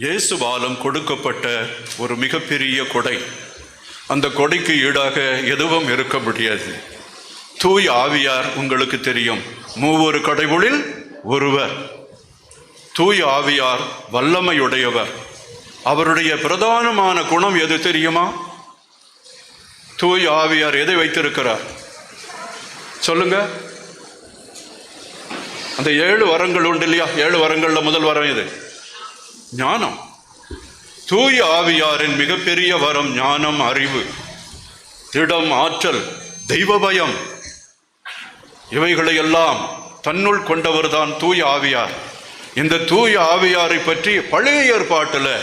இயேசுவாலும் கொடுக்கப்பட்ட ஒரு மிகப்பெரிய கொடை. அந்த கொடைக்கு ஈடாக எதுவும் இருக்க முடியாது. தூய் ஆவியார் உங்களுக்கு தெரியும். மூவொரு கடவுளில் ஒருவர். தூய் ஆவியார் வல்லமையுடையவர். அவருடைய பிரதானமான குணம் எது தெரியுமா? தூய் ஆவியார் எதை வைத்திருக்கிறார்? சொல்லுங்க. அந்த ஏழு வரங்கள் உண்டு இல்லையா? ஏழு வரங்களில் முதல் வரம் இது ஞானம். தூய ஆவியாரின் மிகப்பெரிய வரம் ஞானம் அறிவு திடம் ஆற்றல் தெய்வ பயம் இவைகளை எல்லாம் தன்னுள் கொண்டவர்தான் தூய ஆவியார். இந்த தூய ஆவியாரை பற்றி பழைய ஏற்பாட்டில்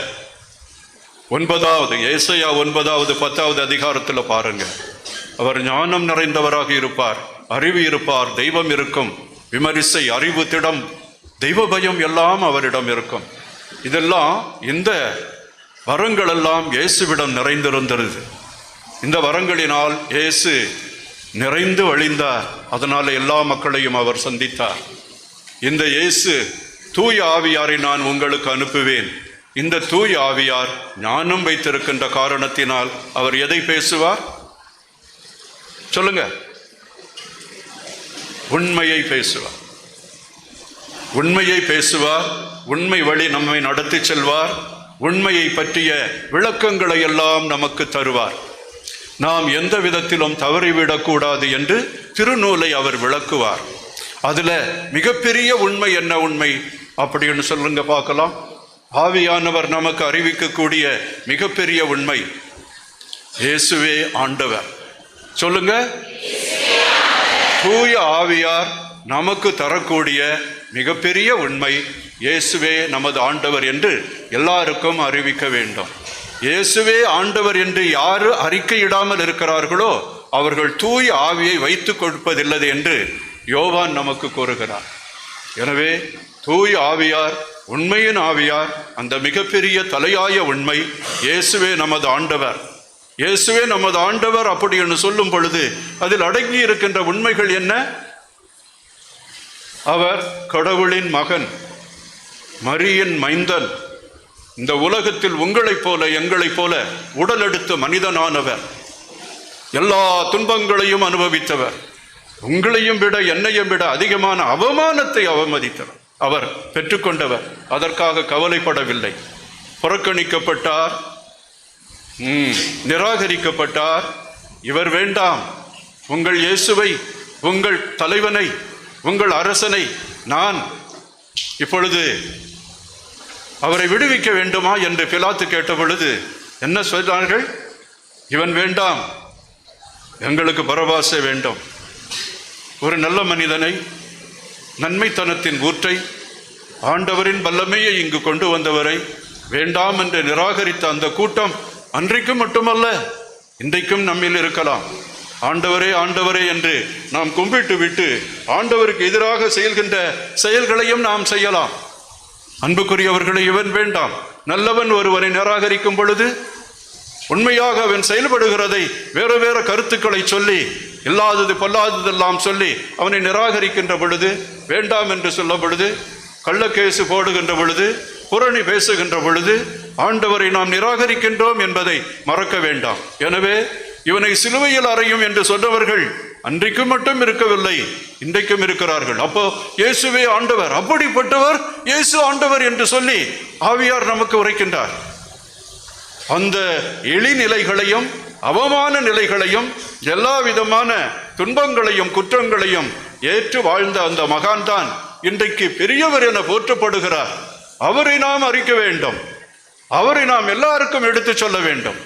ஒன்பதாவது ஏசையா ஒன்பதாவது பத்தாவது அதிகாரத்தில் பாருங்க. அவர் ஞானம் நிறைந்தவராக இருப்பார் அறிவு இருப்பார் தெய்வம் இருக்கும் விமரிசை அறிவு திடம் தெய்வ பயம் எல்லாம் அவரிடம் இருக்கும். இதெல்லாம் இந்த வரங்கள் எல்லாம் இயேசுவிடம் நிறைந்திருந்தது. இந்த வரங்களினால் இயேசு நிறைந்து வழிந்தார். அதனால் எல்லா மக்களையும் அவர் சந்தித்தார். இந்த இயேசு தூய ஆவியாரை நான் உங்களுக்கு அனுப்புவேன். இந்த தூய ஆவியார் ஞானம் வைத்திருக்கின்ற காரணத்தினால் அவர் எதை பேசுவார்? சொல்லுங்க. உண்மையை பேசுவார். உண்மையை பேசுவார் உண்மை வழி நம்மை நடத்தி செல்வார் உண்மையை பற்றிய விளக்கங்களை எல்லாம் நமக்கு தருவார். நாம் எந்த விதத்திலும் தவறிவிடக்கூடாது என்று திருநூலை அவர் விளக்குவார். அதில் மிகப்பெரிய உண்மை என்ன உண்மை அப்படின்னு சொல்லுங்க பார்க்கலாம். ஆவியானவர் நமக்கு அறிவிக்கக்கூடிய மிகப்பெரிய உண்மை. இயேசுவே ஆண்டவர். சொல்லுங்க. தூய ஆவியார் நமக்கு தரக்கூடிய மிகப்பெரிய உண்மை இயேசுவே நமது ஆண்டவர் என்று எல்லாருக்கும் அறிவிக்க வேண்டும். இயேசுவே ஆண்டவர் என்று யாரு அறிக்கையிடாமல் இருக்கிறார்களோ அவர்கள் தூய் ஆவியை வைத்து கொடுப்பதில்லை என்று யோவான் நமக்கு கூறுகிறார். எனவே தூய் ஆவியார் உண்மையின் ஆவியார் அந்த மிகப்பெரிய தலையாய உண்மை இயேசுவே நமது ஆண்டவர். இயேசுவே நமது ஆண்டவர் அப்படி என்று சொல்லும் பொழுது அதில் அடங்கி இருக்கின்ற உண்மைகள் என்ன? அவர் கடவுளின் மகன் மரியின் மைந்தன். இந்த உலகத்தில் உங்களைப் போல எங்களைப் போல உடல் எடுத்த மனிதனானவர் எல்லா துன்பங்களையும் அனுபவித்தவர். உங்களையும் விட என்னையும் விட அதிகமான அவமானத்தை அவமதித்தவர். அவர் பெற்றுக்கொண்டவர். அதற்காக கவலைப்படவில்லை. புறக்கணிக்கப்பட்டார். நிராகரிக்கப்பட்டார். இவர் வேண்டாம். உங்கள் இயேசுவை உங்கள் தலைவனை உங்கள் அரசனை நான் இப்பொழுது அவரை விடுவிக்க வேண்டுமா என்று பிலாத்து கேட்ட பொழுது என்ன சொன்னார்கள் இவன் வேண்டாம். எங்களுக்கு பரபாசை வேண்டும். ஒரு நல்ல மனிதனை நன்மைத்தனத்தின் ஊற்றை ஆண்டவரின் வல்லமையை இங்கு கொண்டு வந்தவரை வேண்டாம் என்று நிராகரித்த அந்த கூட்டம் அன்றைக்கும் மட்டுமல்ல இன்றைக்கும் நம்மில் இருக்கலாம். ஆண்டவரே ஆண்டவரே என்று நாம் கும்பிட்டு விட்டு ஆண்டவருக்கு எதிராக செயல்கின்ற செயல்களையும் நாம் செய்யலாம். அன்புக்குரியவர்களை இவன் வேண்டாம். நல்லவன் ஒருவரை நிராகரிக்கும் பொழுது உண்மையாக அவன் செயல்படுகிறதை வேறு வேறு கருத்துக்களை சொல்லி இல்லாதது பொல்லாததெல்லாம் சொல்லி அவனை நிராகரிக்கின்ற பொழுது வேண்டாம் என்று சொல்ல பொழுது கள்ளக்கேசு போடுகின்ற பொழுது புரணி பேசுகின்ற பொழுது ஆண்டவரை நாம் நிராகரிக்கின்றோம் என்பதை மறக்க வேண்டாம். எனவே இவனை சிலுவையில் அறையும் என்று சொன்னவர்கள் அன்றைக்கு மட்டும் இருக்கவில்லை இன்றைக்கும் இருக்கிறார்கள். அப்போ இயேசுவே ஆண்டவர் அப்படிப்பட்டவர் இயேசு ஆண்டவர் என்று சொல்லி ஆவியார் நமக்கு உரைக்கின்றார். அந்த எளிநிலைகளையும் அவமான நிலைகளையும் எல்லா விதமான துன்பங்களையும் குற்றங்களையும் ஏற்று வாழ்ந்த அந்த மகான் தான் இன்றைக்கு பெரியவர் என போற்றப்படுகிறார். அவரை நாம் அறிக்க வேண்டும். அவரை நாம் எல்லாருக்கும் எடுத்து சொல்ல வேண்டும்.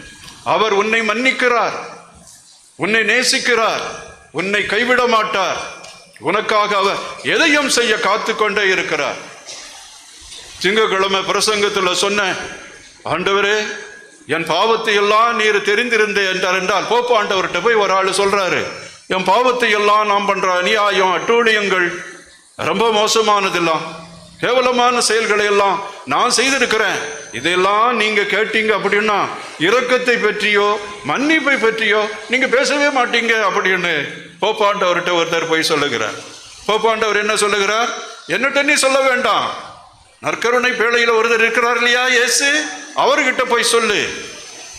அவர் உன்னை மன்னிக்கிறார். உன்னை நேசிக்கிறார். உன்னை கைவிட மாட்டார். உனக்காக அவர் எதையும் செய்ய காத்து கொண்டே இருக்கிறார். திங்கக்கிழமை பிரசங்கத்தில் சொன்ன ஆண்டவரே என் பாவத்தை எல்லாம் நீர் தெரிந்திருந்தே என்றார் என்றால் போப்பு ஆண்டவர்கிட்ட போய் ஒரு ஆள் சொல்றாரு என் பாவத்தை எல்லாம் நாம் பண்ற அநியாயம் அட்டூழியங்கள் ரொம்ப மோசமானதெல்லாம். கேவலமான செயல்களை எல்லாம் நான் செய்திருக்கிறேன். இதெல்லாம் நீங்க கேட்டீங்க அப்படின்னா இரக்கத்தை பற்றியோ மன்னிப்பை பற்றியோ நீங்க பேசவே மாட்டீங்க அப்படின்னு போப்பாண்டவர்கிட்ட ஒருத்தர் போய் சொல்லுகிறார். போப்பாண்டவர் என்ன சொல்லுகிறார்? என்னட்ட நீ சொல்ல வேண்டாம். நற்கருணை பேழையில் ஒருத்தர் இருக்கிறார் இல்லையா இயேசு? அவர்கிட்ட போய் சொல்லு.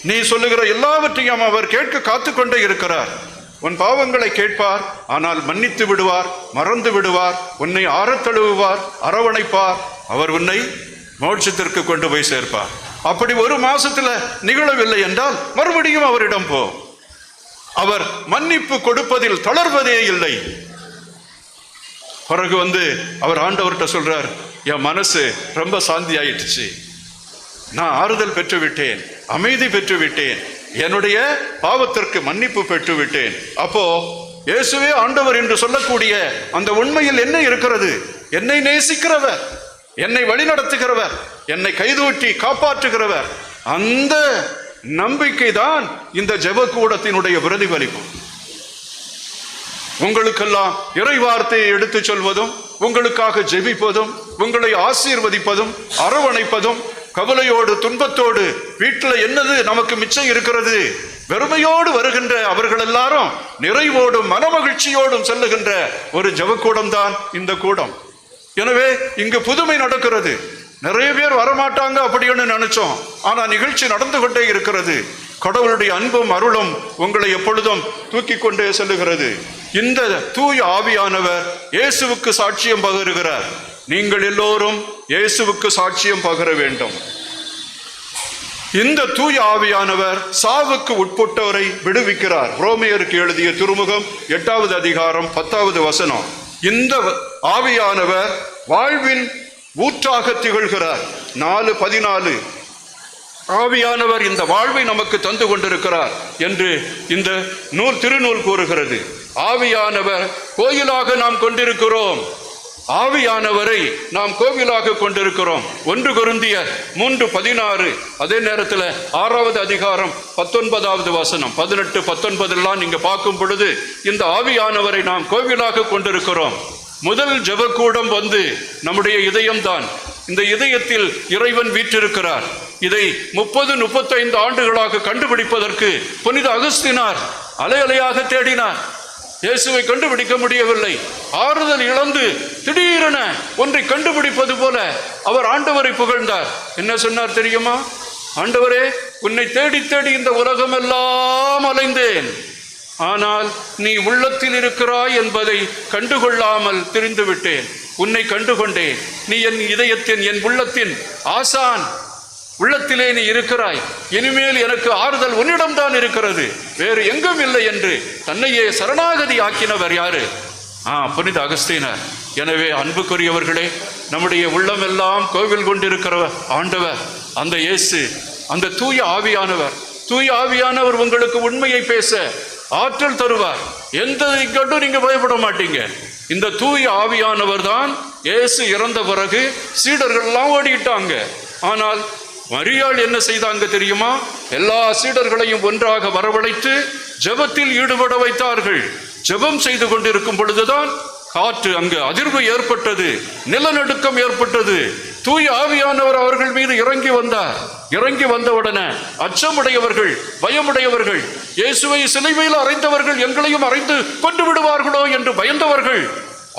நீ சொல்லுகிற எல்லாவற்றையும் அவர் கேட்க காத்து கொண்டே இருக்கிறார். உன் பாவங்களை கேட்பார் ஆனால் மன்னித்து விடுவார் மறந்து விடுவார் உன்னை ஆறத் தழுவுவார் அரவணைப்பார். அவர் உன்னை மோட்சத்திற்கு கொண்டு போய் சேர்ப்பார். அப்படி ஒரு மாசத்துல நிகழவில்லை என்றால் மறுபடியும் அவரிடம் போ. அவர் மன்னிப்பு கொடுப்பதில் தளர்வதே இல்லை. பிறகு வந்து அவர் ஆண்டவர்கிட்ட சொல்றார் என் மனசு ரொம்ப சாந்தி ஆயிடுச்சு நான் ஆறுதல் பெற்று விட்டேன் அமைதி பெற்று விட்டேன் என்னுடைய பாவத்திற்கு மன்னிப்பு பெற்று விட்டேன் அப்போ இயேசுவே ஆண்டவர் என்று சொல்லக்கூடிய அந்த உண்மையில் என்ன இருக்கிறது? என்னை நேசிக்கிறவர் என்னை வழிநடத்துகிறவர் என்னை கைதூட்டி காப்பாற்றுகிறவர். அந்த நம்பிக்கை தான் இந்த ஜெபக்கூடத்தினுடைய பிரதிபலிப்பு உங்களுக்கெல்லாம் இறை வார்த்தையை எடுத்துச் சொல்வதும் உங்களுக்காக ஜெபிப்பதும் உங்களை ஆசீர்வதிப்பதும் அரவணைப்பதும் கவலையோடு துன்பத்தோடு வீட்டில் என்னது நமக்கு மிச்சம் இருக்கிறது? வெறுமையோடு வருகின்ற அவர்கள் எல்லாரும் நிறைவோடும் மனமகிழ்ச்சியோடும் செல்லுகின்ற ஒரு ஜெபக்கூடம் தான் இந்த கூடம். எனவே இங்கு புதுமை நடக்கிறது. நிறைய பேர் வரமாட்டாங்க அப்படின்னு நினைச்சோம். ஆனா நிகழ்ச்சி நடந்து கொண்டே இருக்கிறது. கடவுளுடைய அன்பும் அருளும் உங்களை எப்பொழுதும் தூக்கி கொண்டே செல்லுகிறது. இந்த தூய ஆவியானவர் இயேசுவுக்கு சாட்சியம் பகருகிறார். நீங்கள் எல்லோரும் இயேசுவுக்கு சாட்சியம் பகர வேண்டும். இந்த தூய ஆவியானவர் சாவுக்கு உட்பட்டவரை விடுவிக்கிறார். ரோமியருக்கு எழுதிய திருமுகம் எட்டாவது அதிகாரம் பத்தாவது வசனம். இந்த ஆவியானவர் வாழ்வின் ஊற்றாக திகழ்கிறார். நாலு பதினாலு. ஆவியானவர் இந்த வாழ்வை நமக்கு தந்து கொண்டிருக்கிறார் என்று இந்த நூல் திருநூல் கூறுகிறது. ஆவியானவர் கோயிலாக நாம் கொண்டிருக்கிறோம். ஆவியானவரை நாம் கோவிலாக கொண்டிருக்கிறோம். ஒன்று கொருந்திய மூன்று பதினாறு அதே நேரத்தில் ஆறாவது அதிகாரம் பத்தொன்பதாவது வசனம். பதினெட்டு பத்தொன்பதெல்லாம் நீங்கள் பார்க்கும் பொழுது இந்த ஆவியானவரை நாம் கோவிலாக கொண்டிருக்கிறோம். முதல் ஜபக்கூடம் வந்து நம்முடைய இதயம்தான். இந்த இதயத்தில் இறைவன் வீற்றிருக்கிறார். இதை முப்பது முப்பத்தைந்து ஆண்டுகளாக கண்டுபிடிப்பதற்கு புனித அகஸ்தினார் அலை அலையாக தேடினார். இயேசுவை கண்டுபிடிக்க முடியவில்லை. ஆறுதல் இழந்து திடீரென ஒன்றை கண்டுபிடிப்பது போல அவர் ஆண்டவரை புகழ்ந்தார். என்ன சொன்னார் தெரியுமா? ஆண்டவரே உன்னை தேடி தேடி இந்த உலகம் எல்லாம் அலைந்தேன். ஆனால் நீ உள்ளத்தில் இருக்கிறாய் என்பதை கண்டுகொள்ளாமல் தெரிந்துவிட்டேன். உன்னை கண்டுகொண்டேன். நீ என் இதயத்தின் என் உள்ளத்தின் ஆசான். உள்ளத்திலே நீ இருக்கிறாய். இனிமேல் எனக்கு ஆறுதல் உன்னிடம்தான் இருக்கிறது. வேறு எங்கும் இல்லை என்று தன்னையே சரணாகதி ஆக்கினவர் யாரு? ஆ புனித அகஸ்தீனர். எனவே அன்புக்குரியவர்களே நம்முடைய உள்ளமெல்லாம் கோவில் கொண்டிருக்கிற ஆண்டவர் அந்த இயேசு அந்த தூய ஆவியானவர். தூய ஆவியானவர் உங்களுக்கு உண்மையை பேச ஆற்றல் தருவார். எந்த கட்டும் நீங்கள் பயப்பட மாட்டீங்க. இந்த தூய ஆவியானவர் தான் இயேசு இறந்த பிறகு சீடர்கள்லாம் ஓடிட்டாங்க. ஆனால் மரியாள் என்ன செய்தாங்க தெரியுமா? எல்லா சீடர்களையும் ஒன்றாக வரவழைத்து ஜெபத்தில் ஈடுபட வைத்தார்கள். ஜெபம் செய்து கொண்டிருக்கும் பொழுதுதான் காற்று அங்கு அதிர்வு ஏற்பட்டது நிலநடுக்கம் ஏற்பட்டது. தூய் ஆவியானவர் அவர்கள் மீது இறங்கி வந்தார். இறங்கி வந்தவுடனே அச்சமுடையவர்கள் பயமுடையவர்கள் இயேசுவை சிலைமையில் அறைந்தவர்கள் எங்களையும் அறைந்து கொண்டு விடுவார்களோ என்று பயந்தவர்கள்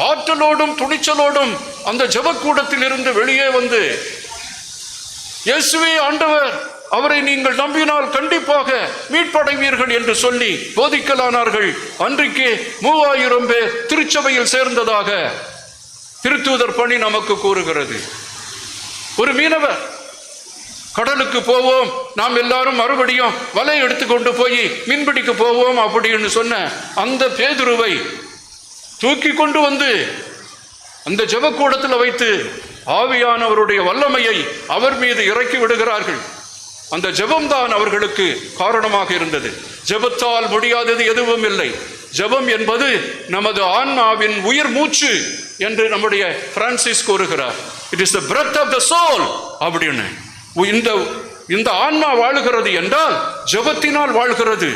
ஆற்றலோடும் துணிச்சலோடும் அந்த ஜெபக்கூடத்தில் இருந்து வெளியே வந்து இயேசுவே ஆண்டவர் அவரை நீங்கள் நம்பினால் கண்டிப்பாக மீட்படைவீர்கள் என்று சொல்லி போதிக்கலானார்கள். அன்றைக்கு மூவாயிரம் பேர் திருச்சபையில் சேர்ந்ததாக திருத்தூதர் பணி நமக்கு கூறுகிறது. ஒரு மீனவர் கடலுக்கு போவோம் நாம் எல்லாரும் மறுபடியும் வலை எடுத்துக்கொண்டு போய் மீன்பிடிக்க போவோம் அப்படின்னு சொன்ன அந்த பேதுருவை தூக்கி கொண்டு வந்து அந்த ஜபக்கூடத்தில் வைத்து ஆவியானவருடைய வல்லமையை அவர் மீது இறக்கி விடுகிறார்கள். அந்த ஜெபம்தான் அவர்களுக்கு காரணமாக இருந்தது. ஜெபத்தால் முடியாதது எதுவும் இல்லை. ஜெபம் என்பது நமது ஆன்மாவின் உயிர் மூச்சு என்று நம்முடைய பிரான்சிஸ் கூறுகிறார். It is the breath of the soul அப்படின்னு. இந்த இந்த ஆன்மா வாழுகிறது என்றால் ஜெபத்தினால் வாழ்கிறது.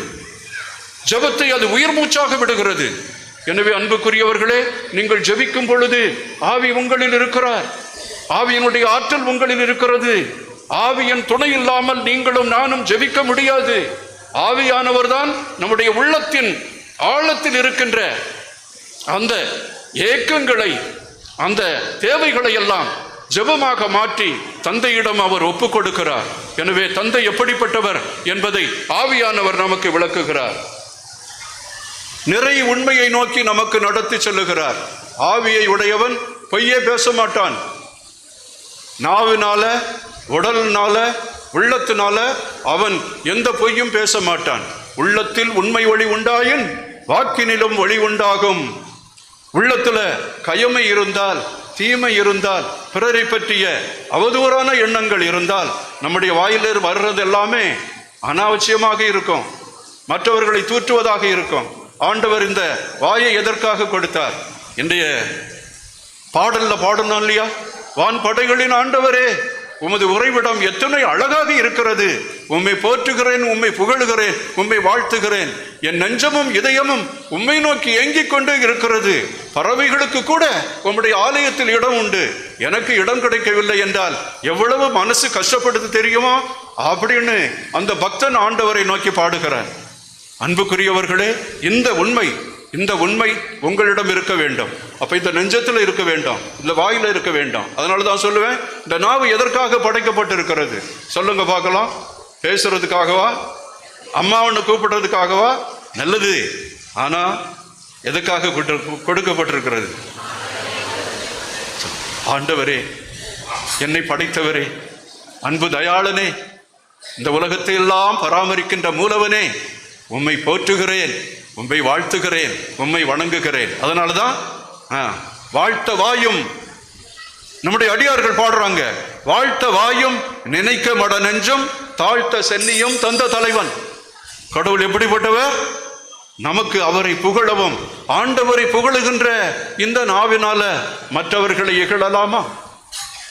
ஜெபத்தை அது உயிர் மூச்சாக விடுகிறது. எனவே அன்புக்குரியவர்களே நீங்கள் ஜெபிக்கும் பொழுது ஆவி உங்களில் இருக்கிறார். ஆவியினுடைய ஆற்றல் உங்களில் இருக்கிறது. ஆவியின் துணை இல்லாமல் நீங்களும் நானும் ஜெபிக்க முடியாது. ஆவியானவர் தான் நம்முடைய உள்ளத்தின் ஆழத்தில் இருக்கின்ற அந்த ஏக்கங்களை அந்த தேவைகளை எல்லாம் ஜெபமாக மாற்றி தந்தையிடம் அவர் ஒப்புக்கொடுக்கிறார் எனவே தந்தை எப்படிப்பட்டவர் என்பதை ஆவியானவர் நமக்கு விளக்குகிறார். நிறை உண்மையை நோக்கி நமக்கு நடத்தி செல்லுகிறார். ஆவியை உடையவன் பொய்யே பேச மாட்டான். நாவினால உடல்னால உள்ளத்தினால அவன் எந்த பொய்யும் பேச மாட்டான். உள்ளத்தில் உண்மை ஒளி உண்டாயின் வாக்கினிலும் ஒளி உண்டாகும். உள்ளத்தில் கயமை இருந்தால் தீமை இருந்தால் பிறரை பற்றிய அவதூறான எண்ணங்கள் இருந்தால் நம்முடைய வாயிலிருந்து வர்றது எல்லாமே அனாவசியமாக இருக்கும். மற்றவர்களை தூற்றுவதாக இருக்கும். ஆண்டவர் இந்த வாயை எதற்காக கொடுத்தார்? இன்றைய பாடலில் பாடணும் இல்லையா? வான் படைகளின் ஆண்டவரே உமது உறைவிடம் எத்தனை அழகாக இருக்கிறது. உம்மை போற்றுகிறேன் உம்மை புகழுகிறேன் உம்மை வாழ்த்துகிறேன். என் நெஞ்சமும் இதயமும் உம்மை நோக்கி ஏங்கிக் கொண்டு இருக்கிறது. பறவைகளுக்கு கூட உம்முடைய ஆலயத்தில் இடம் உண்டு. எனக்கு இடம் கிடைக்கவில்லை என்றால் எவ்வளவு மனசு கஷ்டப்படுது தெரியுமா? அப்படின்னு அந்த பக்தன் ஆண்டவரை நோக்கி பாடுகிறார். அன்புக்குரியவர்களே இந்த உண்மை இந்த உண்மை உங்களிடம் இருக்க வேண்டும். அப்போ இந்த நெஞ்சத்தில் இருக்க வேண்டும். இந்த வாயில் இருக்க வேண்டும். அதனால தான் சொல்லுவேன் இந்த நாவு எதற்காக படைக்கப்பட்டிருக்கிறது? சொல்லுங்க பார்க்கலாம். பேசுறதுக்காகவா? அம்மாவனை கூப்பிடுறதுக்காகவா? நல்லது. ஆனால் எதுக்காக கொடுக்கப்பட்டிருக்கிறது? ஆண்டவரே என்னை படைத்தவரே அன்பு தயாளனே இந்த உலகத்தை எல்லாம் பராமரிக்கின்ற மூலவனே உம்மை போற்றுகிறேன். உண்மை வாழ்த்துகிறேன் உம்மை வணங்குகிறேன். அதனால தான் ஆ, வாழ்த்த வாயும் நம்முடைய அடியார்கள் பாடுறாங்க. வாழ்த்த வாயும் நினைக்க மட நெஞ்சும் தாழ்த்த சென்னியும் தந்த தலைவன். கடவுள் எப்படிப்பட்டவர்? நமக்கு அவரை புகழவும் ஆண்டவரை புகழுகின்ற இந்த நாவினால மற்றவர்களை இகழலாமா?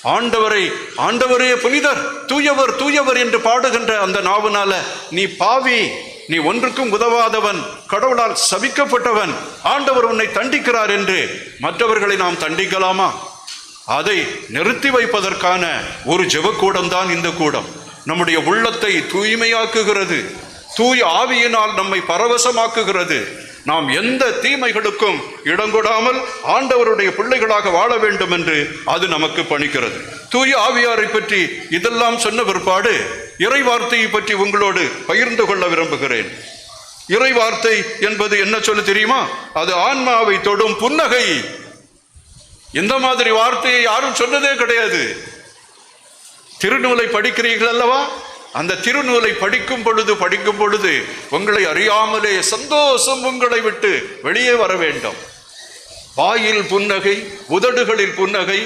ஆண்டவரை ஆண்டவரே புனிதர் தூயவர் தூயவர் என்று பாடுகின்ற அந்த நாவினால நீ பாவி நீ ஒன்றுக்கும் உதவாதவன் கடவுளால் சபிக்கப்பட்டவன் ஆண்டவர் உன்னை தண்டிக்கிறார் என்று மற்றவர்களை நாம் தண்டிக்கலாமா? அதை நிறுத்தி வைப்பதற்கான ஒரு ஜெபக்கூடம் தான் இந்த கூடம். நம்முடைய உள்ளத்தை தூய்மையாக்குகிறது. தூய் ஆவியினால் நம்மை பரவசமாக்குகிறது. நாம் எந்த தீமைகளுக்கும் இடங்கொடாமல் ஆண்டவருடைய பிள்ளைகளாக வாழ வேண்டும் என்று அது நமக்கு பணிக்கிறது. தூய் ஆவியாரை பற்றி இதெல்லாம் சொன்ன பிற்பாடு இறை வார்த்தையை பற்றி உங்களோடு பகிர்ந்து கொள்ள விரும்புகிறேன். இறை வார்த்தை என்பது என்ன சொல்ல தெரியுமா? அது ஆன்மாவை தொடும் புன்னகை. இந்த மாதிரி வார்த்தையை யாரும் சொன்னதே கிடையாது. திருநூலை படிக்கிறீர்கள் அல்லவா? அந்த திருநூலை படிக்கும் பொழுது படிக்கும் பொழுது உங்களை அறியாமலே சந்தோஷம் உங்களை விட்டு வெளியே வர வேண்டும். வாயில் புன்னகை உதடுகளில் புன்னகை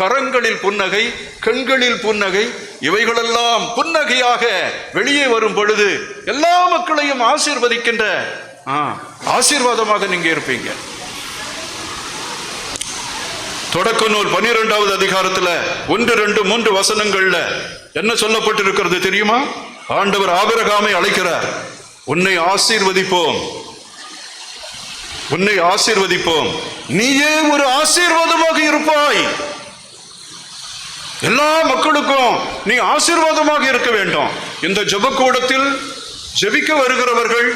கரங்களில் புன்னகை கண்களில் புன்னகை இவைகளெல்லாம் புன்னகையாக வெளியே வரும் பொழுது எல்லா மக்களையும் ஆசீர்வதிக்கின்ற ஆசீர்வாதமாக நீங்க இருப்பீங்க. தொடக்க நூல் பனிரெண்டாவது அதிகாரத்துல ஒன்று ரெண்டு மூன்று வசனங்கள்ல என்ன சொல்லப்பட்டிருக்கிறது தெரியுமா? ஆண்டவர் ஆபிரகாமை அழைக்கிறார். உன்னை ஆசீர்வதிப்போம். உன்னை ஆசீர்வதிப்போம். நீயே ஒரு ஆசீர்வாதமாக இருப்பாய். எல்லா மக்களுக்கும் நீ ஆசீர்வாதமாக இருக்க வேண்டும். இந்த ஜெபக்கூடத்தில் ஜெபிக்க வருகிறவர்கள்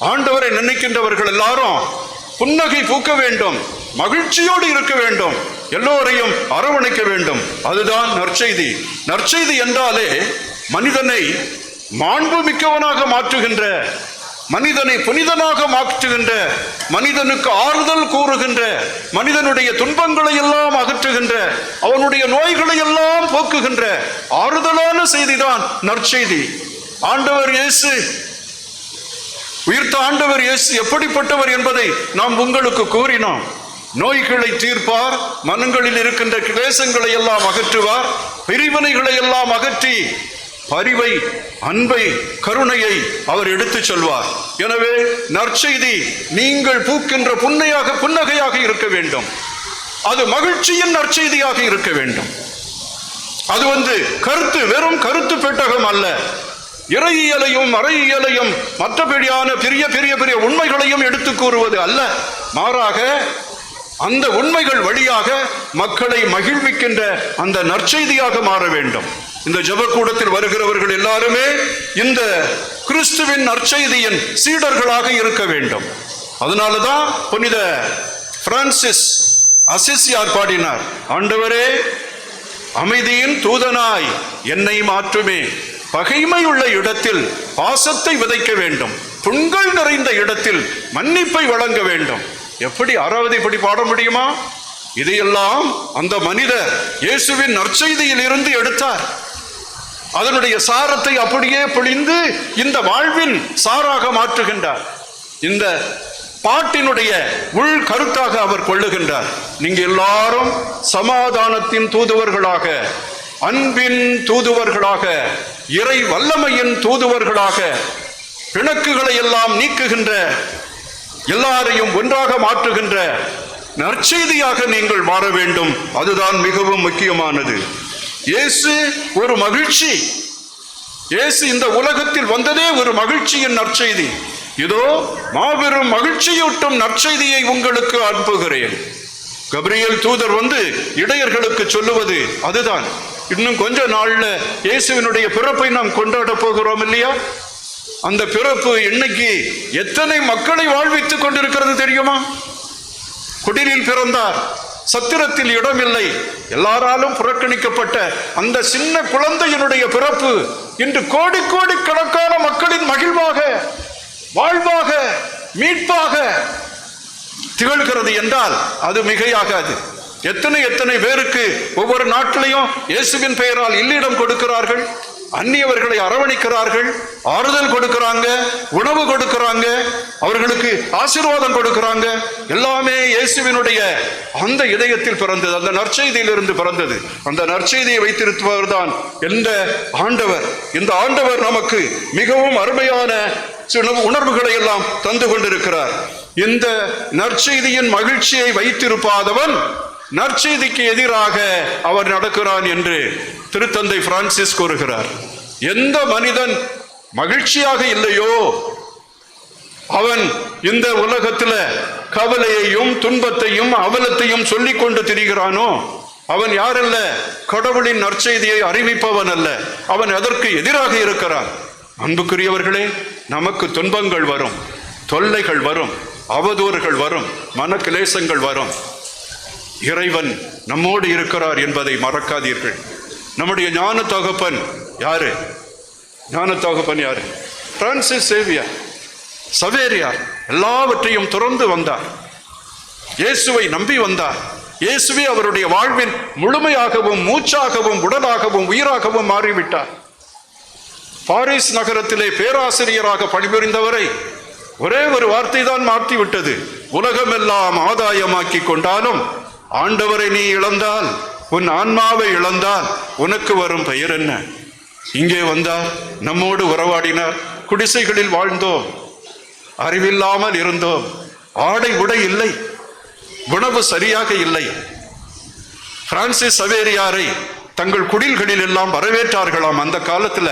ஆண்டவரை நினைக்கின்றவர்கள் எல்லாரும் புன்னகை பூக்க வேண்டும் மகிழ்ச்சியோடு இருக்க வேண்டும் எல்லோரையும் அரவணைக்க வேண்டும். அதுதான் நற்செய்தி. நற்செய்தி என்றாலே மனிதனை மாண்புமிக்கவனாக மாற்றுகின்ற மனிதனை புனிதனாக மாற்றுகின்ற மனிதனுக்கு ஆறுதல் கூறுகின்ற மனிதனுடைய துன்பங்களை எல்லாம் அகற்றுகின்ற அவனுடைய நோய்களை எல்லாம் போக்குகின்ற ஆறுதலான செய்திதான் நற்செய்தி. ஆண்டவர் இயேசு உயிர்த்த ஆண்டவர் இயேசு எப்படிப்பட்டவர் என்பதை நாம் உங்களுக்கு கூறினோம். நோய்களை தீர்ப்பார் மனங்களில் இருக்கின்ற கிளேசங்களை எல்லாம் அகற்றுவார் பிரிவினைகளை எல்லாம் அகற்றி அறிவை அன்பை கருணையை அவர் எடுத்துச் சொல்வார். எனவே நற்செய்தி நீங்கள் பூக்கின்ற புன்னையாக புன்னகையாக இருக்க வேண்டும். அது மகிழ்ச்சியின் நற்செய்தியாக இருக்க வேண்டும். அது வந்து கருத்து வெறும் கருத்து பெட்டகம் அல்ல. இறையியலையும் மறையியலையும் மற்றபடியான பெரிய பெரிய பெரிய உண்மைகளையும் எடுத்து கூறுவது அல்ல. மாறாக அந்த உண்மைகள் வழியாக மக்களை மகிழ்விக்கின்ற அந்த நற்செய்தியாக மாற வேண்டும். இந்த ஜெபக்கூடத்தில் வருகிறவர்கள் எல்லாருமே இந்த கிறிஸ்துவின் நற்செய்தியின் சீடர்களாக இருக்க வேண்டும். அதனால தான் புனித பிரான்சிஸ் அசிசியார் பாடினார் ஆண்டவரே அமைதியின் தூதனாய் என்னை மாற்றுமே. பகைமை உள்ள இடத்தில் பாசத்தை விதைக்க வேண்டும். புண்கள் நிறைந்த இடத்தில் மன்னிப்பை வழங்க வேண்டும். எப்படி ஆறாவது இப்படி பாட முடியுமா? இதையெல்லாம் அந்த மனிதர் இயேசுவின் நற்செய்தியில் இருந்து எடுத்தார். அதனுடைய சாரத்தை அப்படியே பொழிந்து இந்த வாழ்வின் சாராக மாற்றுகின்றார். இந்த பாட்டினுடைய உள் கருத்தாக அவர் கொள்ளுகின்றார். நீங்க எல்லாரும் சமாதானத்தின் தூதுவர்களாக அன்பின் தூதுவர்களாக இறை வல்லமையின் தூதுவர்களாக பிணக்குகளை எல்லாம் நீக்குகின்ற எல்லாரையும் ஒன்றாக மாற்றுகின்ற நற்செய்தியாக நீங்கள் மாற வேண்டும். அதுதான் மிகவும் முக்கியமானது. இயேசு ஒரு மகிழ்ச்சி. இயேசு இந்த உலகத்தில் வந்ததே ஒரு மகிழ்ச்சியின் நற்செய்தி. இதோ மாபெரும் மகிழ்ச்சியூட்டும் நற்செய்தியை உங்களுக்கு அனுப்புகிறேன். கபிரியல் தூதர் வந்து இடையர்களுக்கு சொல்லுவது அதுதான். இன்னும் கொஞ்ச நாள்ல இயேசுவினுடைய பிறப்பை நாம் கொண்டாட போகிறோம் இல்லையா? அந்த பிறப்பு இன்னைக்கு எத்தனை மக்களை வாழ்வித்துக் கொண்டிருக்கிறது தெரியுமா? குடிலில் பிறந்தார். சத்திரத்தில் இடமில்லை எல்லாராலும் புறக்கணிக்கப்பட்ட அந்த சின்ன குழந்தையினுடைய பிறப்பு இன்று கோடி கோடி கணக்கான மக்களின் மகிழ்வாக வாழ்வாக மீட்பாக திகழ்கிறது என்றால் அது மிகையாகாது. எத்தனை எத்தனை பேருக்கு ஒவ்வொரு நாட்டிலையும் இயேசுவின் பெயரால் இல்லிடம் கொடுக்கிறார்கள்? அந்நியவர்களை அரவணைக்கிறார்கள் ஆறுதல் கொடுக்கிறாங்க உணவு கொடுக்கிறாங்க அவர்களுக்கு ஆசீர்வாதம் கொடுக்கிறாங்க. எல்லாமே இயேசுவினுடைய அந்த இதயத்தில் பிறந்தது அந்த நற்செய்தியிலிருந்து பிறந்தது. அந்த நற்செய்தியை வைத்திருப்பவர் தான் எந்த ஆண்டவர். இந்த ஆண்டவர் நமக்கு மிகவும் அருமையான சில உணர்வுகளை எல்லாம் தந்து கொண்டிருக்கிறார். இந்த நற்செய்தியின் மகிழ்ச்சியை வைத்திருப்பாதவன் நற்செய்திக்கு எதிராக அவர் நடக்கிறான் என்று திருத்தந்தை பிரான்சிஸ் கூறுகிறார். எந்த மனிதன் மகிழ்ச்சியாக இல்லையோ அவன் இந்த உலகத்தில் கவலையையும் துன்பத்தையும் அவலத்தையும் சொல்லிக் கொண்டு திரிகிறானோ அவன் யாரல்ல? கடவுளின் நற்செய்தியை அறிவிப்பவன் அல்ல. அவன் அதற்கு எதிராக இருக்கிறான்? அன்புக்குரியவர்களே நமக்கு துன்பங்கள் வரும் தொல்லைகள் வரும் அவதூறுகள் வரும் மனக்கிலேசங்கள் வரும். இறைவன் நம்மோடு இருக்கிறார் என்பதை மறக்காதீர்கள். நம்முடைய ஞான தகப்பன் யாரு? ஞான தகப்பன் யாரு? பிரான்சிஸ் சேவியார் சவேரியார் எல்லாவற்றையும் துறந்து வந்தார். இயேசுவை நம்பி வந்தார். இயேசுவே அவருடைய வாழ்வின் முழுமையாகவும் மூச்சாகவும் உடலாகவும் உயிராகவும் மாறிவிட்டார். பாரிஸ் நகரத்திலே பேராசிரியராக பணிபுரிந்தவரை ஒரே ஒரு வார்த்தை தான் மாற்றி விட்டது உலகமெல்லாம் ஆதாயமாக்கி கொண்டாலும் ஆண்டவரை நீ இழந்தால் உன் ஆன்மாவை இழந்தால் உனக்கு வரும் பெயர் என்ன? இங்கே வந்தார் நம்மோடு உறவாடினார் குடிசைகளில் வாழ்ந்தோம் அறிவில்லாமல் இருந்தோம் ஆடை உடை இல்லை உணவு சரியாக இல்லை. பிரான்சிஸ் சவேரியாரை தங்கள் குடில்களில் எல்லாம் வரவேற்றார்களாம். அந்த காலத்துல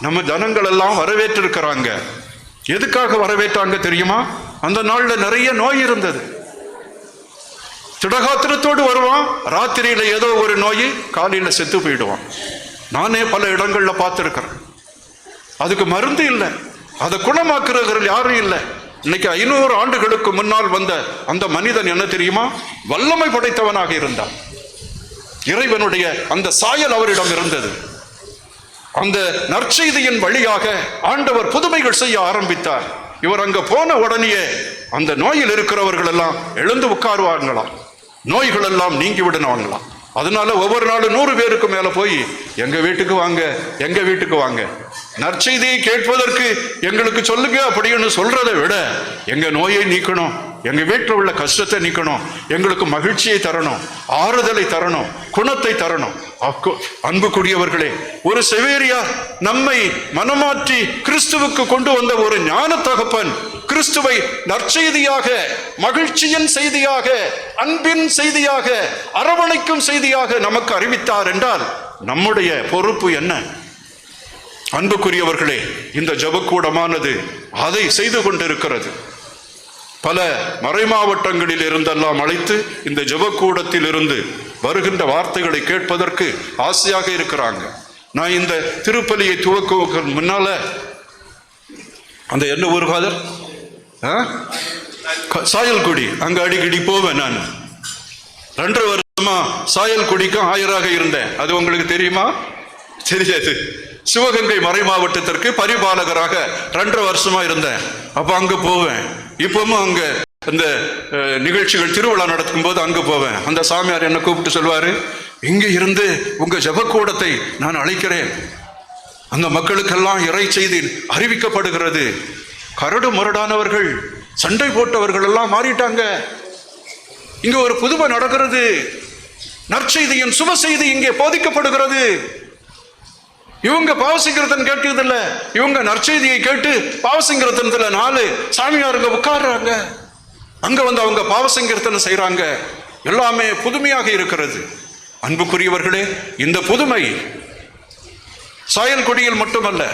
நம்ம ஜனங்கள் எல்லாம் வரவேற்றிருக்கிறாங்க. எதுக்காக வரவேற்றாங்க தெரியுமா? அந்த நாளில் நிறைய நோய் இருந்தது. திடகாத்திரத்தோடு வருவான். ராத்திரியில் ஏதோ ஒரு நோய் காலையில் செத்து போயிடுவான். நானே பல இடங்களில் பார்த்துருக்குறேன். அதுக்கு மருந்து இல்லை. அதை குணமாக்குறவர்கள் யாரும் இல்லை. இன்னைக்கு ஐநூறு ஆண்டுகளுக்கு முன்னால் வந்த அந்த மனிதன் என்ன தெரியுமா? வல்லமை படைத்தவனாக இருந்தான். இறைவனுடைய அந்த சாயல் அவரிடம் இருந்தது. அந்த நற்செய்தியின் வழியாக ஆண்டவர் புதுமைகள் செய்ய ஆரம்பித்தார். இவர் அங்க போன உடனேயே அந்த நோயில் இருக்கிறவர்கள் எல்லாம் எழுந்து உட்காருவாங்களாம் நோய்கள் எல்லாம் நீங்கிவிடணும் விடணுவாங்களாம் அதனால ஒவ்வொரு நாளும் நூறு பேருக்கு மேல போய் எங்க வீட்டுக்கு வாங்க எங்க வீட்டுக்கு வாங்க. நற்செய்தியை கேட்பதற்கு எங்களுக்கு சொல்லுங்க அப்படின்னு சொல்றதை விட எங்க நோயை நீக்கணும். எங்க வீட்டில் உள்ள கஷ்டத்தை நீக்கணும் எங்களுக்கு மகிழ்ச்சியை தரணும் ஆறுதலை தரணும் குணத்தை தரணும். அக்கு- அன்புக்குரியவர்களே ஒரு செவேரியார் நம்மை மனமாற்றி கிறிஸ்துவுக்கு கொண்டு வந்த ஒரு ஞான தகப்பன் கிறிஸ்துவை நற்செய்தியாக மகிழ்ச்சியின் செய்தியாக அன்பின் செய்தியாக அரவணைக்கும் செய்தியாக நமக்கு அறிவித்தார் என்றால் நம்முடைய பொறுப்பு என்ன? அன்புக்குரியவர்களே இந்த ஜபக்கூடமானது அதை செய்து கொண்டிருக்கிறது. பல மறைமாவட்டங்களில் இருந்தெல்லாம் அழைத்து இந்த ஜபக்கூடத்தில் இருந்து வருகின்ற வார்த்தைகளை கேட்பதற்கு ஆசையாக இருக்கிறாங்க. நான் இந்த திருப்பலியை துவக்க முன்னால அந்த என்ன ஊர் ஃபாதர்? சாயல்குடி. அங்கே அடிக்கடி போவேன் நான். ரெண்டு வருஷமா சாயல்குடிக்கும் ஆயராக இருந்தேன். அது உங்களுக்கு தெரியுமா? தெரியாது. சிவகங்கை மறை மாவட்டத்திற்கு பரிபாலகராக ரெண்டரை வருஷமா இருந்தேன். அப்போ அங்கே போவேன். இப்பவும் அங்கே அந்த நிகழ்ச்சிகள் திருவிழா நடக்கும் போது அங்கே போவேன். அந்த சாமியார் என்ன கூப்பிட்டு சொல்வார் இங்கே இருந்து உங்கள் ஜபக்கூடத்தை நான் அழைக்கிறேன். அந்த மக்களுக்கெல்லாம் இறை செய்தி அறிவிக்கப்படுகிறது. கரடு முரடானவர்கள் சண்டை போட்டவர்கள் எல்லாம் மாறிட்டாங்க. இங்கே ஒரு புதுமை நடக்கிறது. நற்செய்தியின் சுப செய்தி இங்கே போதிக்கப்படுகிறது. இவங்க பாவசிங்கரத்தன் கேட்டதில்ல. இவங்க நற்செய்தியை கேட்டு பாவசிங்கரத்தனத்துல நாலு சாமியாருங்க உட்கார்றாங்க. அங்க வந்து அவங்க பாவசங்கீர்த்தனை செய்கிறாங்க எல்லாமே புதுமையாக இருக்கிறது. அன்புக்குரியவர்களே இந்த புதுமை சாயல்குடியில் மட்டுமல்ல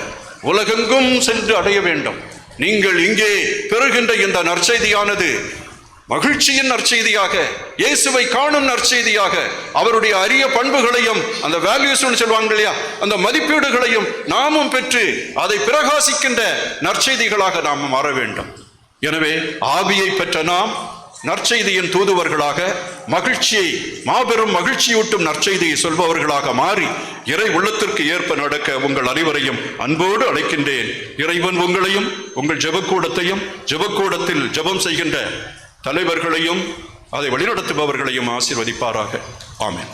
உலகெங்கும் சென்று அடைய வேண்டும். நீங்கள் இங்கே பெறுகின்ற இந்த நற்செய்தியானது மகிழ்ச்சியின் நற்செய்தியாக இயேசுவை காணும் நற்செய்தியாக அவருடைய அரிய பண்புகளையும் அந்த வேல்யூஸ்னு சொல்லுவாங்க இல்லையா அந்த மதிப்பீடுகளையும் நாமும் பெற்று அதை பிரகாசிக்கின்ற நற்செய்திகளாக நாம் மாற வேண்டும். எனவே ஆவியை பெற்ற நாம் நற்செய்தியின் தூதுவர்களாக மகிழ்ச்சியை மாபெரும் மகிழ்ச்சியூட்டும் நற்செய்தியை சொல்பவர்களாக மாறி இறை உள்ளத்திற்கு ஏற்ப நடக்க உங்கள் அனைவரையும் அன்போடு அழைக்கின்றேன். இறைவன் உங்களையும் உங்கள் ஜெபக்கூடத்தையும் ஜெபக்கூடத்தில் ஜெபம் செய்கின்ற தலைவர்களையும் அதை வழிநடத்துபவர்களையும் ஆசிர்வதிப்பாராக. ஆமேன்.